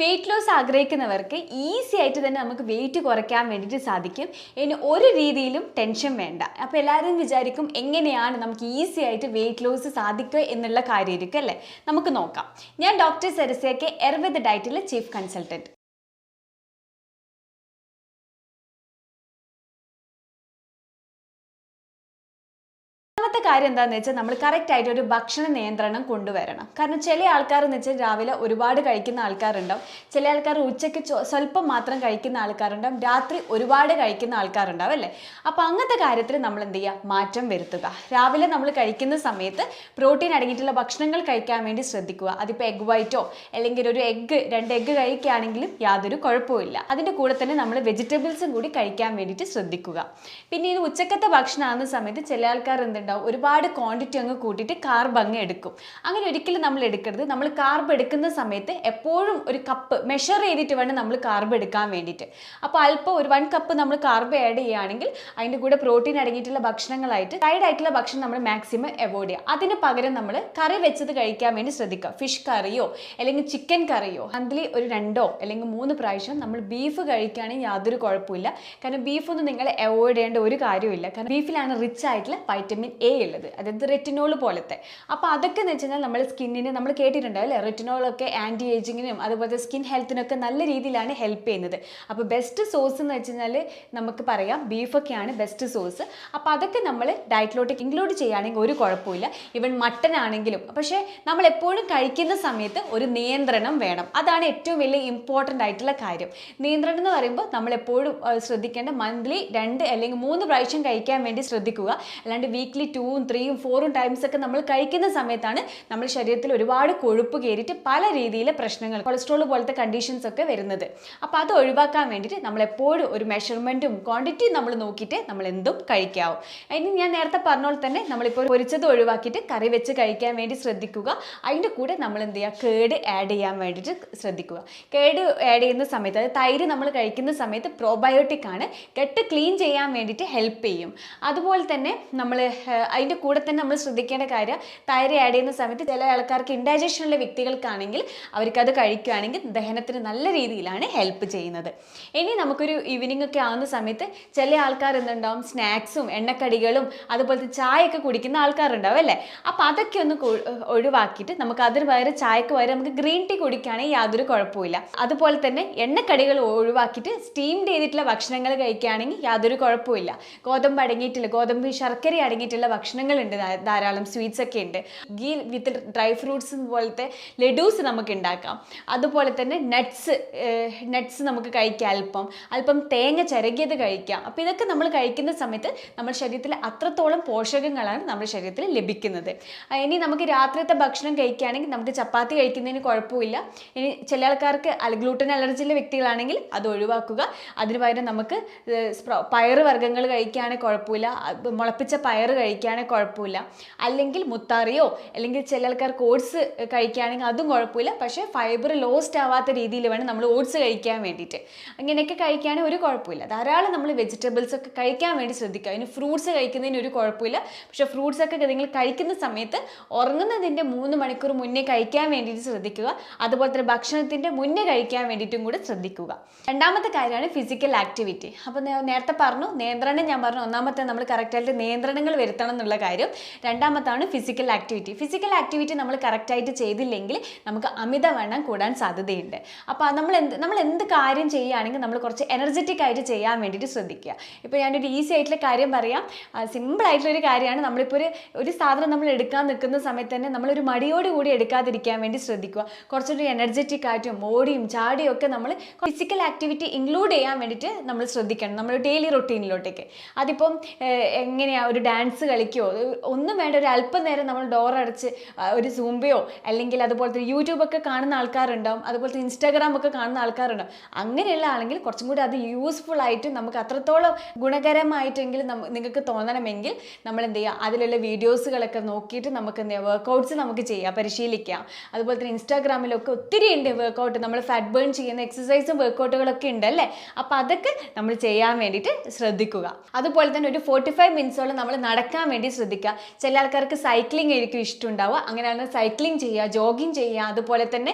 Weight loss ആഗ്രഹിക്കുന്നവർക്ക് easy ആയിട്ട് തന്നെ നമുക്ക് വെയിറ്റ് കുറയ്ക്കാൻ വേണ്ടിയിട്ട് സാധിക്കും. ഇനി ഒരു രീതിയിലും ടെൻഷൻ വേണ്ട. അപ്പോൾ എല്ലാവരും വിചാരിക്കും എങ്ങനെയാണ് നമുക്ക് ഈസി ആയിട്ട് വെയിറ്റ് ലോസ് സാധിക്കുക എന്നുള്ള കാര്യമായിരിക്കും അല്ലേ? നമുക്ക് നോക്കാം. ഞാൻ ഡോക്ടർ സെരസിയക്ക് എർവിത് ഡയറ്റിലെ ചീഫ് കൺസൾട്ടന്റ് ഒന്നാമത്തെ കാര്യം എന്താണെന്ന് വെച്ചാൽ നമ്മൾ കറക്റ്റ് ആയിട്ട് ഒരു ഭക്ഷണ നിയന്ത്രണം കൊണ്ടുവരണം. കാരണം ചില ആൾക്കാർ എന്ന് വെച്ചാൽ രാവിലെ ഒരുപാട് കഴിക്കുന്ന ആൾക്കാരുണ്ടാവും. ചില ആൾക്കാർ ഉച്ചയ്ക്ക് സ്വല്പം മാത്രം കഴിക്കുന്ന ആൾക്കാരുണ്ടാവും. രാത്രി ഒരുപാട് കഴിക്കുന്ന ആൾക്കാരുണ്ടാവും അല്ലേ? അപ്പോൾ അങ്ങനത്തെ കാര്യത്തിൽ നമ്മൾ എന്ത് ചെയ്യുക മാറ്റം വരുത്തുക. രാവിലെ നമ്മൾ കഴിക്കുന്ന സമയത്ത് പ്രോട്ടീൻ അടങ്ങിയിട്ടുള്ള ഭക്ഷണങ്ങൾ കഴിക്കാൻ വേണ്ടി ശ്രദ്ധിക്കുക. അതിപ്പോൾ എഗ് വൈറ്റോ അല്ലെങ്കിൽ ഒരു എഗ്ഗ് രണ്ട് എഗ്ഗ് കഴിക്കുകയാണെങ്കിലും യാതൊരു കുഴപ്പമില്ല അതിന്റെ കൂടെ തന്നെ നമ്മൾ വെജിറ്റബിൾസും കൂടി കഴിക്കാൻ വേണ്ടിയിട്ട് ശ്രദ്ധിക്കുക. പിന്നെ ഇത് ഉച്ചക്കത്തെ ഭക്ഷണമാകുന്ന സമയത്ത് ചില ആൾക്കാർ എന്തുണ്ടാവും ഒരുപാട് ക്വാണ്ടിറ്റി അങ്ങ് കൂട്ടിയിട്ട് കാർബ് അങ്ങ് എടുക്കും. അങ്ങനെ ഒരിക്കലും നമ്മൾ എടുക്കരുത്. നമ്മൾ കാർബ് എടുക്കുന്ന സമയത്ത് എപ്പോഴും ഒരു കപ്പ് മെഷർ ചെയ്തിട്ട് വേണം നമ്മൾ കാർബ് എടുക്കാൻ വേണ്ടിയിട്ട്. അപ്പോൾ അല്പം ഒരു വൺ കപ്പ് നമ്മൾ കാർബ് ആഡ് ചെയ്യുകയാണെങ്കിൽ അതിന്റെ കൂടെ പ്രോട്ടീൻ അടങ്ങിയിട്ടുള്ള ഭക്ഷണങ്ങളായിട്ട് ഫ്രൈഡ് ആയിട്ടുള്ള ഭക്ഷണം നമ്മൾ മാക്സിമം അവോയ്ഡ് ചെയ്യുക. അതിന് പകരം നമ്മൾ കറി വെച്ചത് കഴിക്കാൻ വേണ്ടി ശ്രദ്ധിക്കുക. ഫിഷ് കറിയോ അല്ലെങ്കിൽ ചിക്കൻ കറിയോ. മന്ത്ലി ഒരു രണ്ടോ അല്ലെങ്കിൽ മൂന്ന് പ്രാവശ്യം നമ്മൾ ബീഫ് കഴിക്കുകയാണെങ്കിൽ യാതൊരു കുഴപ്പമില്ല കാരണം ബീഫൊന്നും നിങ്ങൾ അവോയ്ഡ് ചെയ്യേണ്ട ഒരു കാര്യമില്ല കാരണം ബീഫിലാണ് റിച്ച് ആയിട്ടുള്ള വൈറ്റമിൻ എ ഉള്ളത് അതായത് റെറ്റിനോൾ പോലത്തെ. അപ്പോൾ അതൊക്കെ എന്ന് വെച്ച് കഴിഞ്ഞാൽ നമ്മൾ സ്കിന്നിന് നമ്മൾ കേട്ടിട്ടുണ്ടാവും അല്ലേ? റെറ്റിനോളൊക്കെ ആന്റി ഏജിങ്ങിനും അതുപോലെ സ്കിൻ ഹെൽത്തിനൊക്കെ നല്ല രീതിയിലാണ് ഹെൽപ്പ് ചെയ്യുന്നത്. അപ്പോൾ ബെസ്റ്റ് സോഴ്സ് എന്ന് വെച്ച് കഴിഞ്ഞാൽ നമുക്ക് പറയാം ബീഫൊക്കെയാണ് ബെസ്റ്റ് സോഴ്സ് അപ്പോൾ അതൊക്കെ നമ്മൾ ഡയറ്റിലോട്ട് ഇൻക്ലൂഡ് ചെയ്യുകയാണെങ്കിൽ ഒരു കുഴപ്പമില്ല. ഈവൻ മട്ടൻ ആണെങ്കിലും. പക്ഷേ നമ്മൾ എപ്പോഴും കഴിക്കുന്ന സമയത്ത് ഒരു നിയന്ത്രണം വേണം. അതാണ് ഏറ്റവും വലിയ ഇമ്പോർട്ടന്റ് ആയിട്ടുള്ള കാര്യം. നിയന്ത്രണം എന്ന് പറയുമ്പോൾ നമ്മൾ എപ്പോഴും ശ്രദ്ധിക്കേണ്ട മന്ത്ലി രണ്ട് അല്ലെങ്കിൽ മൂന്ന് പ്രാവശ്യം കഴിക്കാൻ വേണ്ടി ശ്രദ്ധിക്കുക. അല്ലാണ്ട് വീക്ക്ലി ടൂവും ത്രീയും ഫോറും ടൈംസ് ഒക്കെ നമ്മൾ കഴിക്കുന്ന സമയത്താണ് നമ്മൾ ശരീരത്തിൽ ഒരുപാട് കൊഴുപ്പ് കയറിയിട്ട് പല രീതിയിലെ പ്രശ്നങ്ങൾ കൊളസ്ട്രോൾ പോലത്തെ കണ്ടീഷൻസ് ഒക്കെ വരുന്നത്. അപ്പോൾ അത് ഒഴിവാക്കാൻ വേണ്ടിയിട്ട് നമ്മൾ എപ്പോഴും ഒരു മെഷർമെന്റും ക്വാണ്ടിറ്റിയും നമ്മൾ നോക്കിയിട്ട് നമ്മൾ എന്തും കഴിക്കാവും. ഇനി ഞാൻ നേരത്തെ പറഞ്ഞ പോലെ തന്നെ നമ്മളിപ്പോൾ പൊരിച്ചത് ഒഴിവാക്കിയിട്ട് കറി വെച്ച് കഴിക്കാൻ വേണ്ടി ശ്രദ്ധിക്കുക. അതിന്റെ കൂടെ നമ്മൾ എന്ത് ചെയ്യുക? കേട് ആഡ് ചെയ്യാൻ വേണ്ടിയിട്ട് ശ്രദ്ധിക്കുക. കേട് ആഡ് ചെയ്യുന്ന സമയത്ത് അതായത് തൈര് നമ്മൾ കഴിക്കുന്ന സമയത്ത് പ്രോബയോട്ടിക് ആണ്. കെട്ട് ക്ലീൻ ചെയ്യാൻ വേണ്ടിയിട്ട് ഹെൽപ്പ് ചെയ്യും. അതുപോലെ തന്നെ നമ്മൾ അതിന്റെ കൂടെ തന്നെ നമ്മൾ ശ്രദ്ധിക്കേണ്ട കാര്യം തൈര് ആഡ് ചെയ്യുന്ന സമയത്ത് ചില ആൾക്കാർക്ക് ഇൻഡൈജഷൻ ഉള്ള വ്യക്തികൾക്കാണെങ്കിൽ അവർക്കത് കഴിക്കുകയാണെങ്കിൽ ദഹനത്തിന് നല്ല രീതിയിലാണ് ഹെൽപ്പ് ചെയ്യുന്നത്. ഇനി നമുക്കൊരു ഈവനിങ് ഒക്കെ ആവുന്ന സമയത്ത് ചില ആൾക്കാർ എന്തുണ്ടാവും? സ്നാക്സും എണ്ണക്കടികളും അതുപോലത്തെ ചായയൊക്കെ കുടിക്കുന്ന ആൾക്കാരുണ്ടാവും അല്ലേ? അപ്പോൾ അതൊക്കെ ഒന്ന് ഒഴിവാക്കിയിട്ട് നമുക്ക് അതിന് പകരം ചായക്ക് പകരം നമുക്ക് ഗ്രീൻ ടീ കുടിക്കുകയാണെങ്കിൽ യാതൊരു കുഴപ്പമില്ല അതുപോലെ തന്നെ എണ്ണക്കടികൾ ഒഴിവാക്കിയിട്ട് സ്റ്റീംഡ് ചെയ്തിട്ടുള്ള ഭക്ഷണങ്ങൾ കഴിക്കുകയാണെങ്കിൽ യാതൊരു കുഴപ്പമില്ല ഗോതമ്പ് അടങ്ങിയിട്ടുള്ള ഗോതമ്പ് ശർക്കര അടങ്ങിയിട്ടുള്ള ഭക്ഷണങ്ങളുണ്ട് ധാരാളം സ്വീറ്റ്സ് ഒക്കെ ഉണ്ട്. ഗീ വിത്ത് ഡ്രൈ ഫ്രൂട്ട്സ് പോലത്തെ ലഡൂസ് നമുക്ക് ഉണ്ടാക്കാം. അതുപോലെ തന്നെ നട്ട്സ് നട്ട്സ് നമുക്ക് കഴിക്കാം അല്പം. അല്പം തേങ്ങ ചിരകിയത് കഴിക്കാം. അപ്പോൾ ഇതൊക്കെ നമ്മൾ കഴിക്കുന്ന സമയത്ത് നമ്മുടെ ശരീരത്തിൽ അത്രത്തോളം പോഷകങ്ങളാണ് നമ്മുടെ ശരീരത്തിൽ ലഭിക്കുന്നത്. ഇനി നമുക്ക് രാത്രിയത്തെ ഭക്ഷണം കഴിക്കുകയാണെങ്കിൽ നമുക്ക് ചപ്പാത്തി കഴിക്കുന്നതിന് കുഴപ്പമില്ല. ഇനി ചില ആൾക്കാർക്ക് ഗ്ലൂട്ടൻ അലർജിയിലെ വ്യക്തികളാണെങ്കിൽ അത് ഒഴിവാക്കുക. അതിന് പകരം നമുക്ക് പയറ് വർഗങ്ങൾ കഴിക്കുകയാണെങ്കിൽ കുഴപ്പമില്ല. മുളപ്പിച്ച പയറ് കഴിക്കുകയാണെങ്കിൽ കുഴപ്പമില്ല. അല്ലെങ്കിൽ മുത്താറിയോ അല്ലെങ്കിൽ ചില ആൾക്കാർക്ക് ഓട്സ് കഴിക്കുകയാണെങ്കിൽ അതും കുഴപ്പമില്ല. പക്ഷേ ഫൈബർ ലോസ്റ്റ് ആവാത്ത രീതിയിൽ വേണം നമ്മൾ ഓട്സ് കഴിക്കാൻ വേണ്ടിയിട്ട്. അങ്ങനെയൊക്കെ കഴിക്കുകയാണെങ്കിൽ ഒരു കുഴപ്പമില്ല. ധാരാളം നമ്മൾ വെജിറ്റബിൾസ് ഒക്കെ കഴിക്കാൻ വേണ്ടി ശ്രദ്ധിക്കുക. അതിന് ഫ്രൂട്ട്സ് കഴിക്കുന്നതിന് ഒരു കുഴപ്പമില്ല. പക്ഷേ ഫ്രൂട്ട്സ് ഒക്കെ നിങ്ങൾ കഴിക്കുന്ന സമയത്ത് ഉറങ്ങുന്നതിന്റെ മൂന്ന് മണിക്കൂർ മുന്നേ കഴിക്കാൻ വേണ്ടിയിട്ട് ശ്രദ്ധിക്കുക. അതുപോലെ തന്നെ ഭക്ഷണത്തിന്റെ മുന്നേ കഴിക്കാൻ വേണ്ടിയിട്ടും കൂടെ ശ്രദ്ധിക്കുക. രണ്ടാമത്തെ കാര്യമാണ് ഫിസിക്കൽ ആക്ടിവിറ്റി അപ്പോൾ നേരത്തെ പറഞ്ഞു നിയന്ത്രണം ഞാൻ പറഞ്ഞു. ഒന്നാമത്തെ നമ്മൾ കറക്റ്റായിട്ട് നിയന്ത്രണങ്ങൾ വരുത്തണം എന്നുള്ള കാര്യം. രണ്ടാമത്താണ് ഫിസിക്കൽ ആക്ടിവിറ്റി ഫിസിക്കൽ ആക്ടിവിറ്റി നമ്മൾ കറക്റ്റായിട്ട് ചെയ്തില്ലെങ്കിൽ നമുക്ക് അമിതവണ്ണം കൂടാൻ സാധ്യതയുണ്ട്. അപ്പോൾ നമ്മൾ എന്ത് നമ്മൾ എന്ത് കാര്യം ചെയ്യുകയാണെങ്കിൽ നമ്മൾ കുറച്ച് എനർജറ്റിക് ആയിട്ട് ചെയ്യാൻ വേണ്ടിയിട്ട് ശ്രദ്ധിക്കുക. ഇപ്പോൾ ഞാനൊരു ഈസി ആയിട്ടുള്ള കാര്യം പറയാം. സിമ്പിളായിട്ടുള്ളൊരു കാര്യമാണ് നമ്മളിപ്പോൾ ഒരു ഒരു സാധനം നമ്മൾ എടുക്കാൻ നിൽക്കുന്ന സമയത്ത് തന്നെ നമ്മളൊരു മടിയോട് കൂടി എടുക്കാതിരിക്കാൻ വേണ്ടി ശ്രദ്ധിക്കുക. കുറച്ചൊരു എനർജറ്റിക് ആയിട്ടും ഓടിയും ചാടിയും ഒക്കെ നമ്മൾ ഫിസിക്കൽ ആക്ടിവിറ്റി ഇൻക്ലൂഡ് ചെയ്യാൻ വേണ്ടിയിട്ട് നമ്മൾ ശ്രദ്ധിക്കണം. നമ്മൾ ഡെയിലി റൊട്ടീനിലോട്ടേക്ക് അതിപ്പം എങ്ങനെയാണ് ഒരു ഡാൻസ് കളിക്കുകയോ ഒന്നും വേണ്ട. ഒരു അല്പം നേരം നമ്മൾ ഡോർ അടച്ച് ഒരു സൂംബയോ അല്ലെങ്കിൽ അതുപോലത്തെ യൂട്യൂബൊക്കെ കാണുന്ന ആൾക്കാരുണ്ടാവും. അതുപോലത്തെ ഇൻസ്റ്റാഗ്രാം ഒക്കെ കാണുന്ന ആൾക്കാരുണ്ടാവും. അങ്ങനെയുള്ള ആണെങ്കിൽ കുറച്ചും കൂടി അത് യൂസ്ഫുൾ ആയിട്ട് നമുക്ക് അത്രത്തോളം ഗുണകരമായിട്ടെങ്കിലും നിങ്ങൾക്ക് തോന്നണമെങ്കിൽ നമ്മൾ എന്ത് ചെയ്യുക? അതിലുള്ള വീഡിയോസുകളൊക്കെ നോക്കിയിട്ട് നമുക്ക് എന്ത് ചെയ്യുക? വർക്കൗട്ട്സ് നമുക്ക് ചെയ്യാം പരിശീലിക്കാം. അതുപോലെ തന്നെ ഇൻസ്റ്റാഗ്രാമിലൊക്കെ ഒത്തിരി ഉണ്ട് വർക്കൗട്ട് നമ്മൾ ഫാറ്റ് ബേൺ ചെയ്യുന്ന എക്സസൈസും വർക്കൗട്ടുകളൊക്കെ ഉണ്ട് അല്ലേ? അപ്പോൾ അതൊക്കെ നമ്മൾ ചെയ്യാൻ വേണ്ടിയിട്ട് ശ്രദ്ധിക്കുക. അതുപോലെ തന്നെ ഒരു ഫോർട്ടി ഫൈവ് മിനിറ്റ്സോളം നമ്മൾ നടക്കാൻ നടക്കാൻ വേണ്ടി ശ്രദ്ധിക്കുക. ചില ആൾക്കാർക്ക് സൈക്ലിംഗ് ആയിരിക്കും ഇഷ്ടമുണ്ടാവുക. അങ്ങനെയാണ് സൈക്ലിംഗ് ചെയ്യുക ജോഗിങ് ചെയ്യുക. അതുപോലെ തന്നെ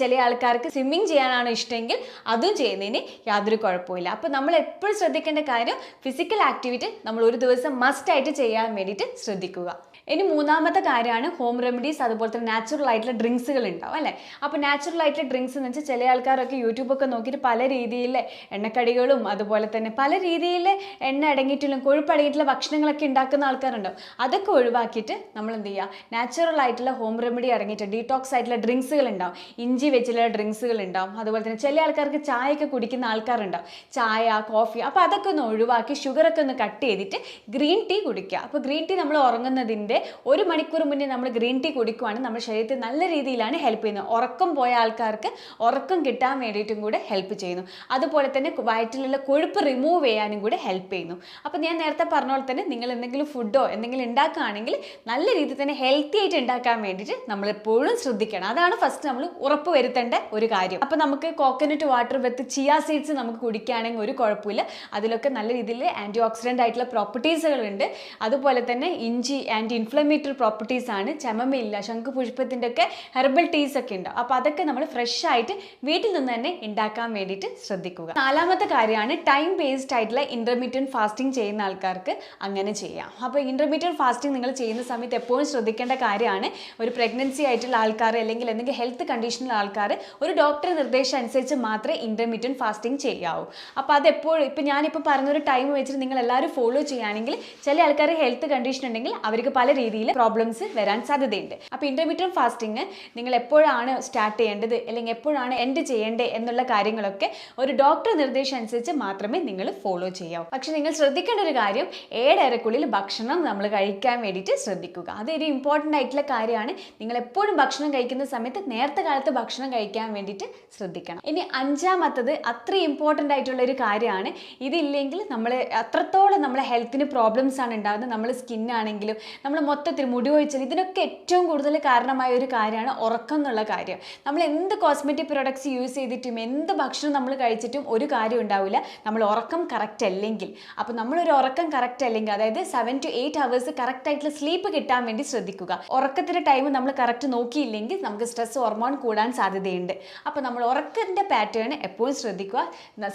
ചില ആൾക്കാർക്ക് സ്വിമ്മിങ് ചെയ്യാനാണ് ഇഷ്ടമെങ്കിൽ അതും ചെയ്യുന്നതിന് യാതൊരു കുഴപ്പമില്ല അപ്പോൾ നമ്മൾ എപ്പോഴും ശ്രദ്ധിക്കേണ്ട കാര്യം ഫിസിക്കൽ ആക്ടിവിറ്റി നമ്മൾ ഒരു ദിവസം മസ്റ്റായിട്ട് ചെയ്യാൻ വേണ്ടിയിട്ട് ശ്രദ്ധിക്കുക. ഇനി മൂന്നാമത്തെ കാര്യമാണ് ഹോം റെമഡീസ് അതുപോലെ തന്നെ നാച്ചുറൽ ആയിട്ടുള്ള ഡ്രിങ്ക്സുകൾ ഉണ്ടാവും അല്ലേ? അപ്പോൾ നാച്ചുറൽ ആയിട്ടുള്ള ഡ്രിങ്ക്സ് എന്ന് വെച്ചാൽ ചില ആൾക്കാരൊക്കെ യൂട്യൂബൊക്കെ നോക്കിയിട്ട് പല രീതിയിലെ എണ്ണക്കടികളും അതുപോലെ തന്നെ പല രീതിയിലെ എണ്ണ അടങ്ങിയിട്ടുള്ള കൊഴുപ്പ് അടങ്ങിയിട്ടുള്ള ഭക്ഷണങ്ങളൊക്കെ ഉണ്ടാക്കുന്ന ആൾക്കാരുണ്ടാവും. അതൊക്കെ ഒഴിവാക്കിയിട്ട് നമ്മൾ എന്ത് ചെയ്യുക നാച്ചുറൽ ആയിട്ടുള്ള ഹോം റെമഡി അടങ്ങിയിട്ട് ഡീടോക്സ് ആയിട്ടുള്ള ഡ്രിങ്ക്സുകൾ ഉണ്ടാവും ഇഞ്ചി വെച്ചിട്ടുള്ള ഡ്രിങ്ക്സുകൾ ഉണ്ടാവും അതുപോലെ തന്നെ ചില ആൾക്കാർക്ക് ചായയൊക്കെ കുടിക്കുന്ന ആൾക്കാരുണ്ടാവും. ചായ കോഫി അപ്പോൾ അതൊക്കെ ഒന്ന് ഒഴിവാക്കി ഷുഗറൊക്കെ ഒന്ന് കട്ട് ചെയ്തിട്ട് ഗ്രീൻ ടീ കുടിക്കുക. അപ്പോൾ ഗ്രീൻ ടീ നമ്മൾ ഉറങ്ങുന്നതിന്റെ ഒരു മണിക്കൂർ മുന്നേ നമ്മൾ ഗ്രീൻ ടീ കുടിക്കുവാണെങ്കിൽ നമ്മുടെ ശരീരത്തിൽ നല്ല രീതിയിലാണ് ഹെൽപ്പ് ചെയ്യുന്നത്. ഉറക്കം പോയ ആൾക്കാർക്ക് ഉറക്കം കിട്ടാൻ വേണ്ടിയിട്ടും കൂടെ ഹെൽപ്പ് ചെയ്യുന്നു. അതുപോലെ തന്നെ വയറ്റിലുള്ള കൊഴുപ്പ് റിമൂവ് ചെയ്യാനും കൂടെ ഹെൽപ്പ് ചെയ്യുന്നു. അപ്പോൾ ഞാൻ നേരത്തെ പറഞ്ഞ പോലെ തന്നെ നിങ്ങൾ എന്തെങ്കിലും ഫുഡോ എന്തെങ്കിലും ഉണ്ടാക്കുകയാണെങ്കിൽ നല്ല രീതിയിൽ തന്നെ ഹെൽത്തി ആയിട്ട് ഉണ്ടാക്കാൻ വേണ്ടിയിട്ട് നമ്മൾ എപ്പോഴും ശ്രദ്ധിക്കണം. അതാണ് ഫസ്റ്റ് നമ്മൾ ഉറപ്പ് വരുത്തേണ്ട ഒരു കാര്യം. അപ്പോൾ നമുക്ക് coconut water with chia seeds നമുക്ക് കുടിക്കുകയാണെങ്കിൽ ഒരു കുഴപ്പമില്ല. അതിലൊക്കെ നല്ല രീതിയിൽ ആന്റി ഓക്സിഡന്റ് ആയിട്ടുള്ള പ്രോപ്പർട്ടീസുകളുണ്ട് അതുപോലെ തന്നെ ഇഞ്ചി ആന്റി ഇൻഫ്ലമേറ്ററി പ്രോപ്പർട്ടീസ് ആണ് ചമമില്ല ശംഖുപുഷ്പത്തിന്റെ ഒക്കെ ഹെർബൽ ടീസ് ഒക്കെ ഉണ്ട്. അപ്പോൾ അതൊക്കെ നമ്മൾ ഫ്രഷ് ആയിട്ട് വീട്ടിൽ നിന്ന് തന്നെ ഉണ്ടാക്കാൻ വേണ്ടിയിട്ട് ശ്രദ്ധിക്കുക. നാലാമത്തെ കാര്യമാണ് ടൈം ബേസ്ഡ് ആയിട്ടുള്ള ഇന്റർമീഡിയറ്റ് ഫാസ്റ്റിംഗ് ചെയ്യുന്ന ആൾക്കാർക്ക് അങ്ങനെ ചെയ്യാം. അപ്പോൾ ഇന്റർമീഡിയറ്റ് ഫാസ്റ്റിംഗ് നിങ്ങൾ ചെയ്യുന്ന സമയത്ത് എപ്പോഴും ശ്രദ്ധിക്കേണ്ട കാര്യമാണ് ഒരു പ്രഗ്നൻസി ആയിട്ടുള്ള ആൾക്കാർ അല്ലെങ്കിൽ എന്തെങ്കിലും ഹെൽത്ത് കണ്ടീഷനുള്ള ആൾക്കാർ ഒരു ഡോക്ടർ നിർദ്ദേശം അനുസരിച്ച് മാത്രമേ ഇന്റർമീഡിയറ്റ് ഫാസ്റ്റിംഗ് ചെയ്യാവൂ. അപ്പോൾ അത് എപ്പോഴും ഇപ്പം ഞാനിപ്പോൾ പറഞ്ഞൊരു ടൈം വെച്ചിട്ട് നിങ്ങൾ എല്ലാവരും ഫോളോ ചെയ്യുകയാണെങ്കിൽ ചില ആൾക്കാർ ഹെൽത്ത് കണ്ടീഷൻ ഉണ്ടെങ്കിൽ അവർക്ക് പല രീതിയിൽ പ്രോബ്ലംസ് വരാൻ സാധ്യതയുണ്ട്. അപ്പോൾ ഇന്റർമീഡിയറ്റ് ഫാസ്റ്റിംഗ് നിങ്ങൾ എപ്പോഴാണ് സ്റ്റാർട്ട് ചെയ്യേണ്ടത് അല്ലെങ്കിൽ എപ്പോഴാണ് എൻഡ് ചെയ്യേണ്ടത് എന്നുള്ള കാര്യങ്ങളൊക്കെ ഒരു ഡോക്ടർ നിർദ്ദേശം അനുസരിച്ച് മാത്രമേ നിങ്ങൾ ഫോളോ ചെയ്യാവൂ. പക്ഷേ നിങ്ങൾ ശ്രദ്ധിക്കേണ്ട ഒരു കാര്യം ഏഴരക്കുള്ളിൽ ഭക്ഷണം നമ്മൾ കഴിക്കാൻ വേണ്ടിയിട്ട് ശ്രദ്ധിക്കുക. അതൊരു ഇമ്പോർട്ടന്റ് ആയിട്ടുള്ള കാര്യമാണ്. നിങ്ങൾ എപ്പോഴും ഭക്ഷണം കഴിക്കുന്ന സമയത്ത് നേരത്തെ കാലത്ത് ഭക്ഷണം കഴിക്കാൻ വേണ്ടിയിട്ട് ശ്രദ്ധിക്കണം. ഇനി അഞ്ചാമത്തത് അത്ര ഇമ്പോർട്ടന്റ് ആയിട്ടുള്ള ഒരു കാര്യമാണ്. ഇതില്ലെങ്കിൽ നമ്മൾ അത്രത്തോളം നമ്മളെ ഹെൽത്തിന് പ്രോബ്ലംസ് ആണ് ഉണ്ടാകുന്നത്. നമ്മൾ സ്കിന്നാണെങ്കിലും നമ്മൾ മൊത്തത്തിൽ മുടി ഒഴിച്ചൽ ഇതിനൊക്കെ ഏറ്റവും കൂടുതൽ കാരണമായ ഒരു കാര്യമാണ് ഉറക്കം എന്നുള്ള കാര്യം. നമ്മൾ എന്ത് കോസ്മെറ്റിക് പ്രോഡക്ട്സ് യൂസ് ചെയ്തിട്ടും എന്ത് ഭക്ഷണം നമ്മൾ കഴിച്ചിട്ടും ഒരു കാര്യം ഉണ്ടാവില്ല. നമ്മൾ ഉറക്കം കറക്റ്റ് അല്ലെങ്കിൽ. അപ്പോൾ നമ്മളൊരു ഉറക്കം കറക്റ്റ് അല്ലെങ്കിൽ അതായത് seven to eight hours correct ആയിട്ടുള്ള സ്ലീപ്പ് കിട്ടാൻ വേണ്ടി ശ്രദ്ധിക്കുക. ഉറക്കത്തിന്റെ ടൈം നമ്മൾ കറക്റ്റ് നോക്കിയില്ലെങ്കിൽ നമുക്ക് സ്ട്രെസ് ഹോർമോൺ കൂടാൻ സാധ്യതയുണ്ട്. അപ്പോൾ നമ്മൾ ഉറക്കത്തിന്റെ പാറ്റേൺ എപ്പോഴും ശ്രദ്ധിക്കുക.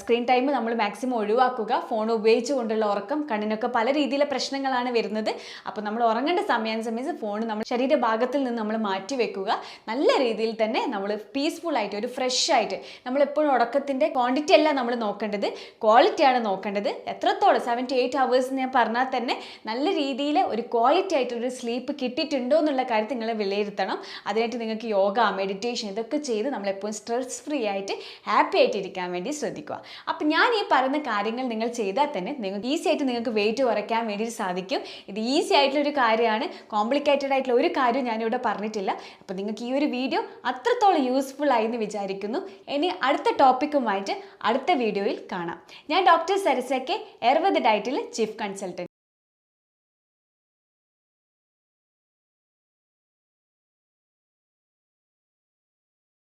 സ്ക്രീൻ ടൈം നമ്മൾ മാക്സിമം ഒഴിവാക്കുക. ഫോൺ ഉപയോഗിച്ചുകൊണ്ടുള്ള ഉറക്കം കണ്ണിനൊക്കെ പല രീതിയിലെ പ്രശ്നങ്ങളാണ് വരുന്നത്. അപ്പോൾ നമ്മൾ ഉറങ്ങേണ്ട സമയം സമയത്ത് ഫോൺ നമ്മൾ ശരീരഭാഗത്തിൽ നിന്ന് നമ്മൾ മാറ്റി വെക്കുക. നല്ല രീതിയിൽ തന്നെ നമ്മൾ പീസ്ഫുൾ ആയിട്ട് ഒരു ഫ്രഷ് ആയിട്ട് നമ്മൾ എപ്പോഴും ഉറക്കത്തിന്റെ ക്വാണ്ടിറ്റി അല്ല നമ്മൾ നോക്കേണ്ടത്. ക്വാളിറ്റിയാണ് നോക്കേണ്ടത്. എത്രത്തോളം സെവൻ ടു എയ്റ്റ് അവേഴ്സ് ഞാൻ പറഞ്ഞാൽ തന്നെ നല്ല രീതിയിൽ ഒരു ക്വാളിറ്റി ആയിട്ടൊരു സ്ലീപ്പ് കിട്ടിയിട്ടുണ്ടോ എന്നുള്ള കാര്യം നിങ്ങൾ വിലയിരുത്തണം. അതിനായിട്ട് നിങ്ങൾക്ക് യോഗ മെഡിറ്റേഷൻ ഇതൊക്കെ ചെയ്ത് നമ്മളെപ്പോഴും സ്ട്രെസ് ഫ്രീ ആയിട്ട് ഹാപ്പി ആയിട്ട് ഇരിക്കാൻ വേണ്ടി ശ്രദ്ധിക്കുക. അപ്പം ഞാൻ ഈ പറയുന്ന കാര്യങ്ങൾ നിങ്ങൾ ചെയ്താൽ തന്നെ നിങ്ങൾക്ക് ഈസി ആയിട്ട് നിങ്ങൾക്ക് വെയിറ്റ് കുറയ്ക്കാൻ വേണ്ടി സാധിക്കും. ഇത് ഈസി ആയിട്ടുള്ള ഒരു കാര്യമാണ്. കോംപ്ലിക്കേറ്റഡ് ആയിട്ടുള്ള ഒരു കാര്യം ഞാനിവിടെ പറഞ്ഞിട്ടില്ല. അപ്പോൾ നിങ്ങൾക്ക് ഈ ഒരു വീഡിയോ അത്രത്തോളം യൂസ്ഫുൾ ആയി എന്ന് വിചാരിക്കുന്നു. ഇനി അടുത്ത ടോപ്പിക്കുമായിട്ട് അടുത്ത വീഡിയോയിൽ കാണാം. ഞാൻ ഡോക്ടർ സരസയ്ക്ക് എർവത് ഡയറ്റിൽ ചീഫ് കൺസൾട്ടന്റ്